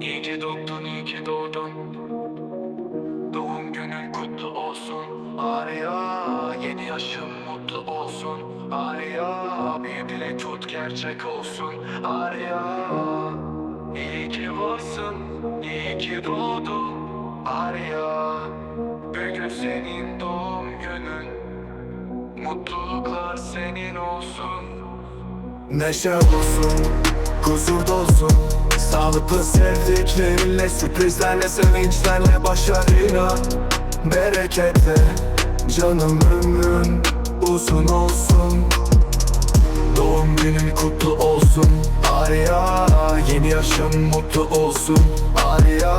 İyi ki doğdun, iyi ki doğdun. Doğum günün kutlu olsun. Arya Yeni yaşın mutlu olsun. Arya Bir dilek tut gerçek olsun. Arya İyi ki varsın İyi ki doğdun. Arya Bugün senin doğum günün. Mutluluklar senin olsun. Neşe olsun, huzur dolsun Sağlıklı sevdiklerinle, sürprizlerle, sevinçlerle, başarıyla Bereketle, canım ömrün uzun olsun. Doğum günün kutlu olsun. Arya, yeni yaşın mutlu olsun. Arya,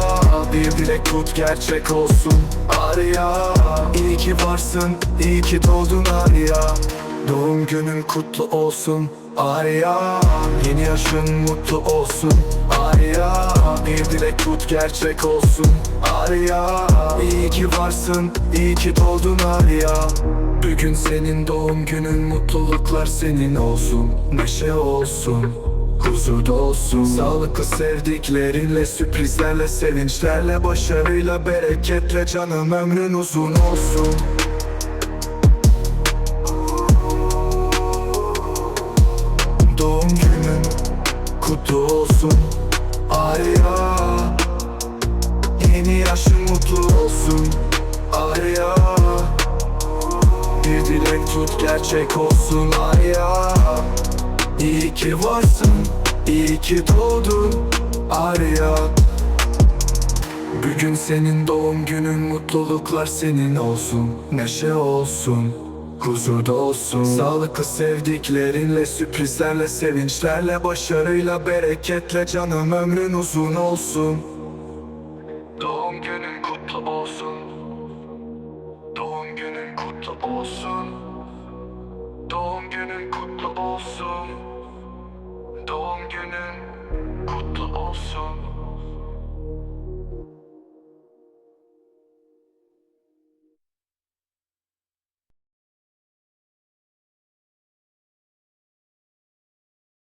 bir dilek tut gerçek olsun. Arya, iyi ki varsın, iyi ki doğdun Arya. Doğum günün kutlu olsun. Arya, yeni yaşın mutlu olsun dilek tut gerçek olsun. Arya, iyi ki varsın, iyi ki doğdun Arya. Bugün senin doğum günün mutluluklar senin olsun. Neşe olsun Huzur olsun. Sağlıklı sevdiklerinle Sürprizlerle sevinçlerle Başarıyla bereketle Canım ömrün uzun olsun. Doğum günün kutlu olsun. Arya Yeni yaşın mutlu olsun. Arya. Bir dilek tut gerçek olsun Arya. İyi ki varsın, iyi ki doğdun Arya. Bugün senin doğum günün mutluluklar senin olsun. Neşe olsun Huzurda olsun. Sağlıklı sevdiklerinle Sürprizlerle sevinçlerle Başarıyla bereketle Canım ömrün uzun olsun kutlu olsun. Doğum günün kutlu olsun. Doğum günün kutlu olsun